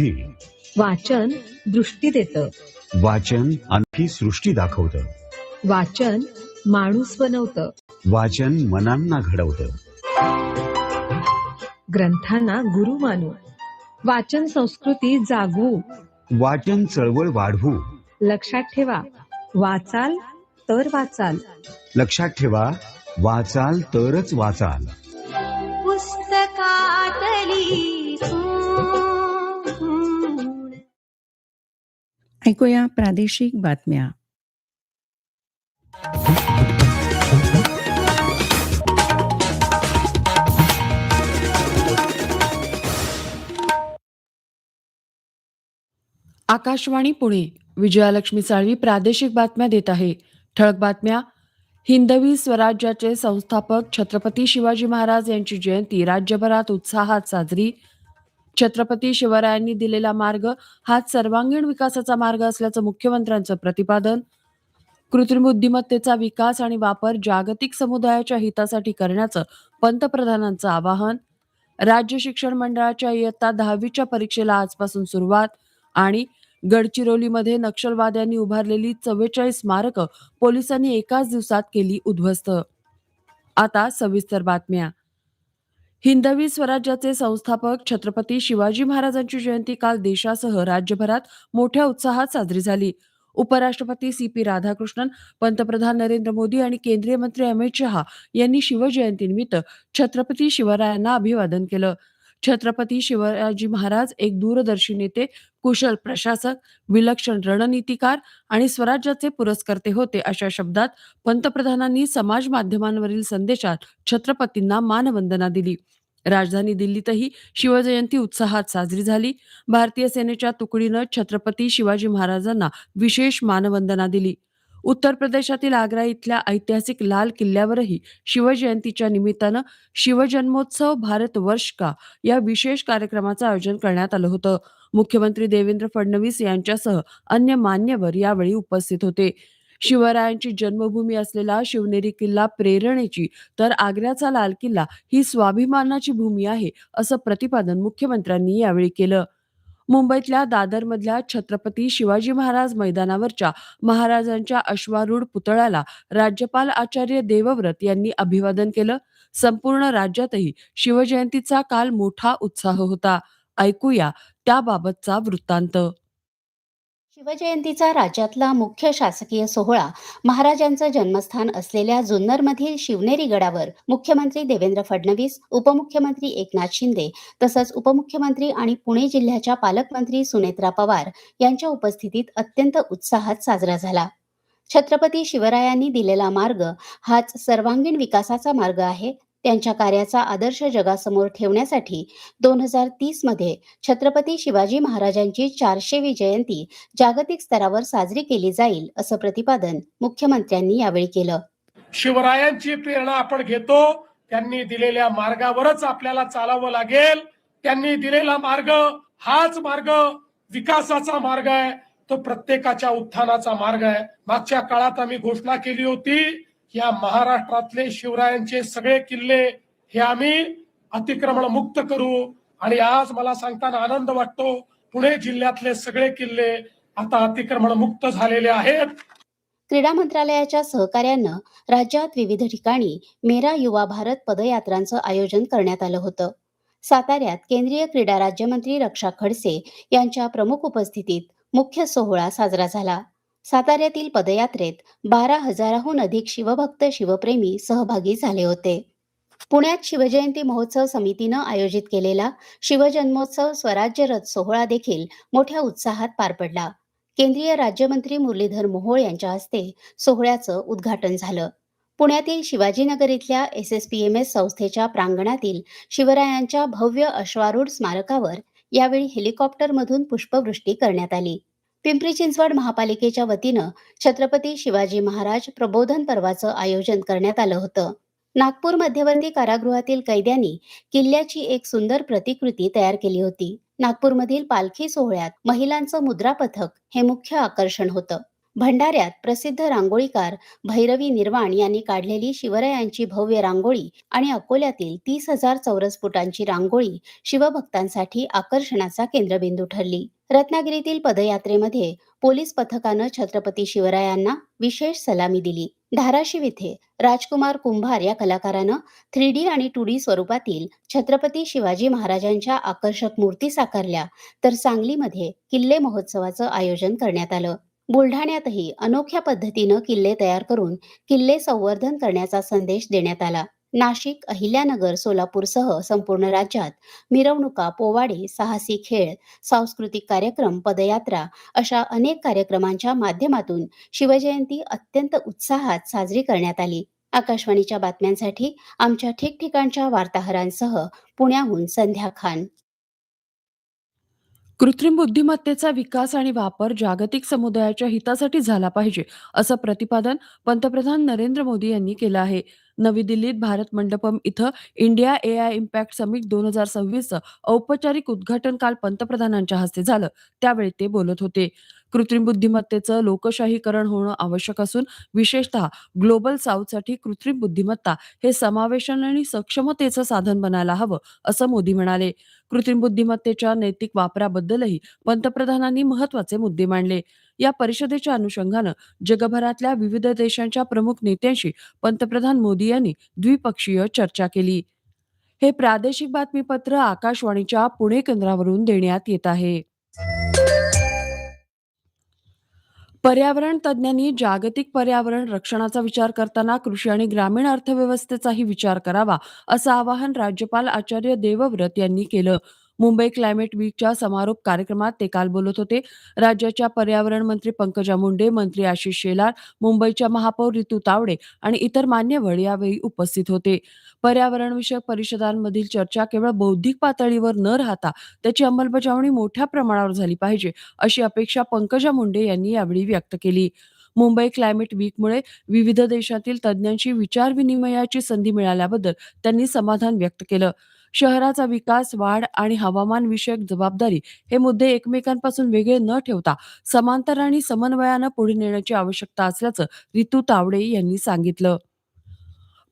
बुद्धी वाचन दृष्टी देतं. वाचन आणखी सृष्टी दाखवतं. वाचन माणूस बनवतं. वाचन मनांना घडवतं. ग्रंथांना गुरु मानू. वाचन संस्कृती जागवू वाचन चळवळ वाढवू. लक्षात ठेवा वाचाल तर वाचाल. लक्षात ठेवा वाचाल तरच वाचाल. ऐकूया प्रादेशिक बातम्या. आकाशवाणी पुणे विजयालक्ष्मी साळवी प्रादेशिक बातम्या देत आहे. ठळक बातम्या हिंदवी स्वराज्याचे संस्थापक छत्रपती शिवाजी महाराज यांची जयंती राज्यभरात उत्साहात साजरी छत्रपती शिवरायांनी दिलेला मार्ग हाच सर्वांगीण विकासाचा मार्ग असल्याचं मुख्यमंत्र्यांचं प्रतिपादन. कृत्रिम बुद्धिमत्तेचा विकास आणि वापर जागतिक समुदायाच्या हितासाठी करण्याचं पंतप्रधानांचं आवाहन. राज्य शिक्षण मंडळाच्या इयत्ता दहावीच्या परीक्षेला आजपासून सुरुवात आणि गडचिरोलीमध्ये नक्षलवाद्यांनी उभारलेली चव्वेचाळीस स्मारकं पोलिसांनी एकाच दिवसात केली उद्ध्वस्त. आता सविस्तर बातम्या. हिंदवी स्वराज्याचे संस्थापक छत्रपती शिवाजी महाराजांची जयंती काल देशासह राज्यभरात मोठ्या उत्साहात साजरी झाली. उपराष्ट्रपती सी पी राधाकृष्णन पंतप्रधान नरेंद्र मोदी आणि केंद्रीय मंत्री अमित शहा यांनी शिवजयंतीनिमित्त छत्रपती शिवरायांना अभिवादन केलं. छत्रपती शिवाजी महाराज एक दूरदर्शी नेते कुशल प्रशासक विलक्षण रणनीतिकार आणि स्वराज्याचे पुरस्कर्ते होते. अशा शब्दात पंतप्रधानांनी समाज माध्यमांवरील संदेशात छत्रपतींना मानवंदना दिली. राजधानी दिल्लीतही शिवजयंती उत्साहात साजरी झाली. भारतीय सेनेच्या तुकडीनं छत्रपती शिवाजी महाराजांना विशेष मानवंदना दिली. उत्तर प्रदेशातील आग्रा इथल्या ऐतिहासिक लाल किल्ल्यावरही शिवजयंतीच्या निमित्तानं शिवजन्मोत्सव भारत वर्ष का या विशेष कार्यक्रमाचं आयोजन करण्यात आलं होतं. मुख्यमंत्री देवेंद्र फडणवीस यांच्यासह अन्य मान्यवर यावेळी उपस्थित होते. शिवरायांची जन्मभूमी असलेला शिवनेरी किल्ला प्रेरणेची तर आग्र्याचा लाल किल्ला ही स्वाभिमानाची भूमी आहे असं प्रतिपादन मुख्यमंत्र्यांनी यावेळी केलं. मुंबईतल्या दादरमधल्या छत्रपती शिवाजी महाराज मैदानावरच्या महाराजांच्या अश्वारूढ पुतळ्याला राज्यपाल आचार्य देवव्रत यांनी अभिवादन केलं. संपूर्ण राज्यातही शिवजयंतीचा काल मोठा उत्साह होता. ऐकूया त्याबाबतचा वृत्तांत. शिवजयंतीचा राज्यातला मुख्य शासकीय सोहळा महाराजांचं जन्मस्थान असलेल्या जुन्नरमधील शिवनेरी गडावर मुख्यमंत्री देवेंद्र फडणवीस उपमुख्यमंत्री एकनाथ शिंदे तसंच उपमुख्यमंत्री आणि पुणे जिल्ह्याच्या पालकमंत्री सुनेत्रा पवार यांच्या उपस्थितीत अत्यंत उत्साहात साजरा झाला. छत्रपती शिवरायांनी दिलेला मार्ग हाच सर्वांगीण विकासाचा मार्ग आहे त्यांच्या कार्याचा आदर्श जगासमोर ठेवण्यासाठी दोन हजार तीसमध्ये छत्रपती शिवाजी महाराजांची चारशेवी जयंती जागतिक स्तरावर साजरी केली जाईल असं प्रतिपादन मुख्यमंत्र्यांनी यावेळी केलं. शिवरायांची प्रेरणा आपण घेतो त्यांनी दिलेल्या मार्गावरच आपल्याला चालावं लागेल. त्यांनी दिलेला मार्ग हाच मार्ग विकासाचा मार्ग आहे. तो प्रत्येकाच्या उत्थानाचा मार्ग आहे. मागच्या काळात आम्ही घोषणा केली होती या महाराष्ट्रातले शिवरायांचे सगळे किल्ले हे आम्ही अतिक्रमण मुक्त करू. आणि आज मला सांगताना आनंद वाटतो पुणे जिल्ह्यातले सगळे किल्ले आता अतिक्रमण मुक्त झालेले आहेत. क्रीडा मंत्रालयाच्या सहकार्यानं राज्यात विविध ठिकाणी मेरा युवा भारत पदयात्रांचं आयोजन करण्यात आलं होतं. साताऱ्यात केंद्रीय क्रीडा राज्यमंत्री रक्षा खडसे यांच्या प्रमुख उपस्थितीत मुख्य सोहळा साजरा झाला. साताऱ्यातील पदयात्रेत बारा हजाराहून अधिक शिवभक्त शिवप्रेमी सहभागी झाले होते. पुण्यात शिवजयंती महोत्सव समितीनं आयोजित केलेला शिवजन्मोत्सव स्वराज्य रथ सोहळा देखील मोठ्या उत्साहात पार पडला. केंद्रीय राज्यमंत्री मुरलीधर मोहोळ यांच्या हस्ते सोहळ्याचं उद्घाटन झालं. पुण्यातील शिवाजीनगर इथल्या S S P M S संस्थेच्या प्रांगणातील शिवरायांच्या भव्य अश्वारूढ स्मारकावर यावेळी हेलिकॉप्टरमधून पुष्पवृष्टी करण्यात आली. पिंपरी चिंचवड महापालिकेच्या वतीनं छत्रपती शिवाजी महाराज प्रबोधन पर्वाचं आयोजन करण्यात आलं होतं. नागपूर मध्यवर्ती कारागृहातील कैद्यांनी किल्ल्याची एक सुंदर प्रतिकृती तयार केली होती. नागपूरमधील पालखी सोहळ्यात महिलांचं मुद्रा पथक हे मुख्य आकर्षण होतं. भंडाऱ्यात प्रसिद्ध रांगोळीकार भैरवी निर्वाण यांनी काढलेली शिवरायांची भव्य रांगोळी आणि अकोल्यातील तीस हजार चौरस फुटांची रांगोळी शिवभक्तांसाठी आकर्षणाचा केंद्रबिंदू ठरली. रत्नागिरीतील पदयात्रेमध्ये पोलीस पथकानं छत्रपती शिवरायांना विशेष सलामी दिली. धाराशिव इथे राजकुमार कुंभार या कलाकारानं थ्री डी आणि टू डी स्वरूपातील छत्रपती शिवाजी महाराजांच्या आकर्षक मूर्ती साकारल्या. तर सांगलीमध्ये किल्ले महोत्सवाचं आयोजन करण्यात आलं. बुलढाण्यातही अनोख्या पद्धतीनं किल्ले तयार करून किल्ले संवर्धन करण्याचा संदेश देण्यात आला. नाशिक अहिल्यानगर सोलापूरसह संपूर्ण राज्यात मिरवणुका पोवाडे साहसी खेळ सांस्कृतिक कार्यक्रम पदयात्रा अशा अनेक कार्यक्रमांच्या माध्यमातून शिवजयंती अत्यंत उत्साहात साजरी करण्यात आली. आकाशवाणीच्या बातम्यांसाठी आमच्या ठिकठिकाणच्या वार्ताहरांसह पुण्याहून संध्या खान. कृत्रिम बुद्धिमत्तेचा विकास आणि वापर जागतिक समुदायाच्या हितासाठी झाला पाहिजे असं प्रतिपादन पंतप्रधान नरेंद्र मोदी यांनी केलं आहे. नवी दिल्लीत भारत मंडपम इथं India A I impact summit दोन हजार सव्वीसचं औपचारिक उद्घाटन काल पंतप्रधानांच्या हस्ते झालं. त्यावेळी ते बोलत होते. कृत्रिम बुद्धिमत्तेचं लोकशाहीकरण होणं आवश्यक असून विशेषतः ग्लोबल साऊथसाठी कृत्रिम बुद्धिमत्ता हे समावेशन आणि सक्षमतेचं साधन बनायला हवं असं मोदी म्हणाले. कृत्रिम बुद्धिमत्तेच्या नैतिक वापराबद्दलही पंतप्रधानांनी महत्त्वाचे मुद्दे मांडले. या परिषदेच्या अनुषंगानं जगभरातल्या विविध देशांच्या प्रमुख नेत्यांशी पंतप्रधान मोदी यांनी द्विपक्षीय चर्चा केली. हे प्रादेशिक बातमीपत्र आकाशवाणीच्या पुणे केंद्रावरून देण्यात येत आहे. पर्यावरण तज्ज्ञांनी जागतिक पर्यावरण रक्षणाचा विचार करताना कृषी आणि ग्रामीण अर्थव्यवस्थेचाही विचार करावा असं आवाहन राज्यपाल आचार्य देवव्रत यांनी केलं. मुंबई क्लायमेट वीकच्या समारोप कार्यक्रमात ते काल बोलत होते. राज्याच्या पर्यावरण मंत्री पंकजा मुंडे मंत्री आशिष शेलार मुंबईच्या महापौर ऋतू तावडे आणि इतर मान्यवर यावेळी उपस्थित होते. पर्यावरणविषयक परिषदांमधील चर्चा केवळ बौद्धिक पातळीवर न राहता त्याची अंमलबजावणी मोठ्या प्रमाणावर झाली पाहिजे अशी अपेक्षा पंकजा मुंडे यांनी यावेळी व्यक्त केली. मुंबई क्लायमेट वीकमुळे विविध देशातील तज्ज्ञांशी विचारविनिमयाची संधी मिळाल्याबद्दल त्यांनी समाधान व्यक्त केलं. शहराचा विकास वाढ आणि हवामान विषयक जबाबदारी हे मुद्दे एकमेकांपासून वेगळे न ठेवता समांतर आणि समन्वयानं पुढे नेण्याची आवश्यकता असल्याचं रितू तावडे यांनी सांगितलं.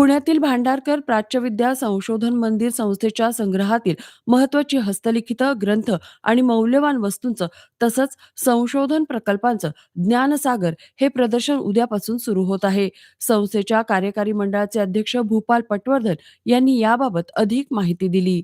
पुण्यातील भांडारकर प्राच्यविद्या संशोधन मंदिर संस्थेच्या संग्रहातील महत्वाची हस्तलिखित ग्रंथ आणि मौल्यवान वस्तूंचं तसंच संशोधन प्रकल्पांचं ज्ञानसागर हे प्रदर्शन उद्यापासून सुरू होत आहे. संस्थेच्या कार्यकारी मंडळाचे अध्यक्ष भूपाल पटवर्धन यांनी याबाबत अधिक माहिती दिली.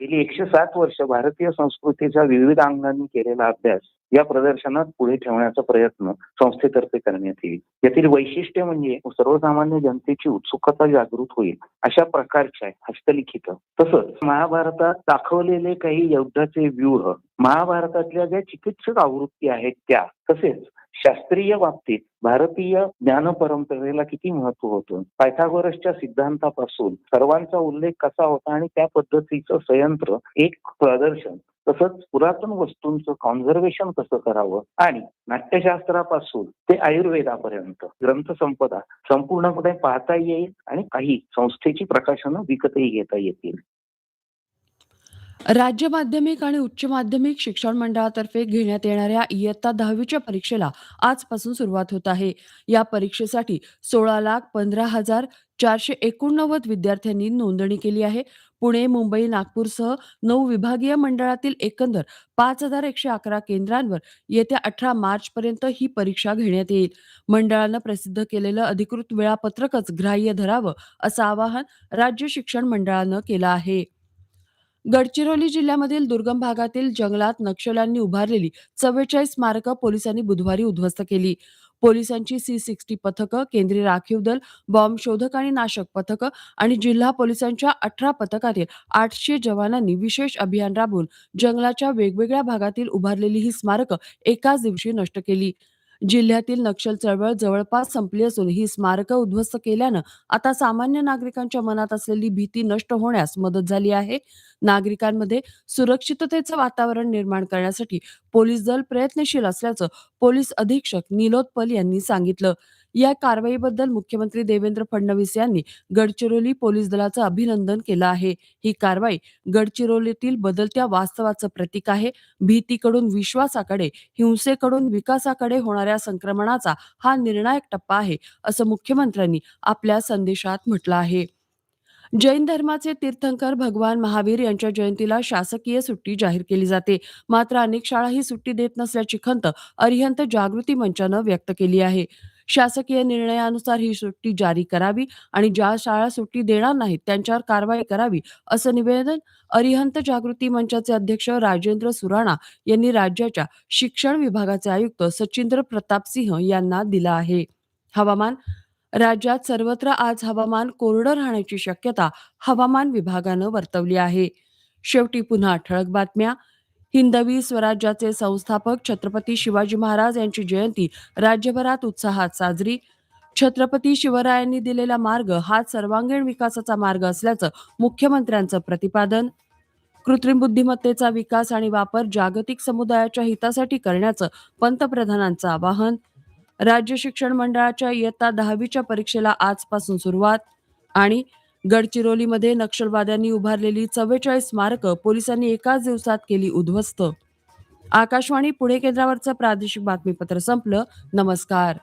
गेली एकशे सात वर्ष भारतीय संस्कृतीच्या विविध अंगांनी केलेला अभ्यास या प्रदर्शनात पुढे ठेवण्याचा प्रयत्न संस्थेतर्फे करण्यात येईल. यातील वैशिष्ट्य म्हणजे सर्वसामान्य जनतेची उत्सुकता जागृत होईल अशा प्रकारच्या हस्तलिखित. तसंच महाभारतात दाखवलेले काही युद्धाचे व्यूह महाभारतातल्या ज्या चिकित्सक आवृत्ती आहेत त्या तसेच शास्त्रीय बाबतीत भारतीय ज्ञान परंपरेला किती महत्त्व होतं? पायथागोरसच्या सिद्धांतापासून सर्वांचा उल्लेख कसा होता आणि त्या पद्धतीचं संयंत्र एक प्रदर्शन तसंच पुरातन वस्तूंचं कॉन्झर्वेशन कसं करावं? आणि नाट्यशास्त्रापासून ते आयुर्वेदापर्यंत ग्रंथसंपदा संपूर्णपणे पाहता येईल आणि काही संस्थेची प्रकाशनं विकतही घेता येतील. राज्य माध्यमिक आणि उच्च माध्यमिक शिक्षण मंडळातर्फे घेण्यात येणाऱ्या इयत्ता दहावीच्या परीक्षेला आजपासून सुरुवात होत आहे. या परीक्षेसाठी सोळा लाख पंधरा हजार चारशे एकोणनव्वद विद्यार्थ्यांनी नोंदणी केली आहे. पुणे मुंबई नागपूरसह नऊ विभागीय मंडळातील एकंदर पाच हजार एकशे अकरा केंद्रांवर येत्या अठरा मार्च पर्यंत ही परीक्षा घेण्यात येईल. मंडळानं प्रसिद्ध केलेलं अधिकृत वेळापत्रकच ग्राह्य धरावं असं आवाहन राज्य शिक्षण मंडळानं केलं आहे. गडचिरोली जिल्ह्यामधील दुर्गम भागातील जंगलात नक्षल्यांनी उभारलेली चव्वेचाळीस स्मारकं पोलिसांनी बुधवारी उद्ध्वस्त केली. पोलिसांची सी सिक्स्टी पथकं केंद्रीय राखीव दल बॉम्ब शोधक आणि नाशक पथकं आणि जिल्हा पोलिसांच्या अठरा पथकातील आठशे जवानांनी विशेष अभियान राबवून जंगलाच्या वेगवेगळ्या भागातील उभारलेली ही स्मारकं एकाच दिवशी नष्ट केली. जिल्ह्यातील नक्षल चळवळ जवळपास संपली असून ही स्मारकं उद्ध्वस्त केल्यानं आता सामान्य नागरिकांच्या मनात असलेली भीती नष्ट होण्यास मदत झाली आहे. नागरिकांमध्ये सुरक्षिततेचं वातावरण निर्माण करण्यासाठी पोलीस दल प्रयत्नशील असल्याचं पोलीस अधीक्षक निलोत्पल यांनी सांगितलं. या कारवाईबद्दल मुख्यमंत्री देवेंद्र फडणवीस यांनी गडचिरोली पोलीस दलाचं अभिनंदन केलं आहे. ही कारवाई गडचिरोलीतील बदलत्या वास्तवाचं प्रतीक आहे. भीतीकडून विश्वासाकडे हिंसेकडून विकासाकडे होणाऱ्या संक्रमणाचा हा निर्णायक टप्पा आहे असं मुख्यमंत्र्यांनी आपल्या संदेशात म्हटलं आहे. जैन धर्माचे तीर्थंकर भगवान महावीर यांच्या जयंतीला शासकीय सुट्टी जाहीर केली जाते. मात्र अनेक शाळा ही सुट्टी देत नसल्याची खंत अरिहंत जागृती मंचानं व्यक्त केली आहे. शासकीय निर्णयानुसार ही सुट्टी जारी करावी आणि ज्या शाळा सुट्टी देणार नाहीत त्यांच्यावर कारवाई करावी असं निवेदन अरिहंत जागृती मंचाचे अध्यक्ष राजेंद्र सुराणा यांनी राज्याच्या शिक्षण विभागाचे आयुक्त सचिंद्र प्रताप सिंह यांना दिलं आहे. हवामान राज्यात सर्वत्र आज हवामान कोरडं राहण्याची शक्यता हवामान विभागानं वर्तवली आहे. शेवटी पुन्हा ठळक बातम्या. हिंदवी स्वराज्याचे संस्थापक छत्रपती शिवाजी महाराज यांची जयंती राज्यभरात उत्साहात साजरी. छत्रपती शिवरायांनी दिलेला मार्ग हा सर्वांगीण विकासाचा मार्ग असल्याचं मुख्यमंत्र्यांचं प्रतिपादन. कृत्रिम बुद्धिमत्तेचा विकास आणि वापर जागतिक समुदायाच्या हितासाठी करण्याचं पंतप्रधानांचं आवाहन. राज्य शिक्षण मंडळाच्या इयत्ता दहावीच्या परीक्षेला आजपासून सुरुवात आणि गडचिरोलीमध्ये नक्षलवाद्यांनी उभारलेली चव्वेचाळीस स्मारकं पोलिसांनी एकाच दिवसात केली उद्ध्वस्त आकाशवाणी पुणे केंद्रावरचं प्रादेशिक बातमीपत्र संपलं नमस्कार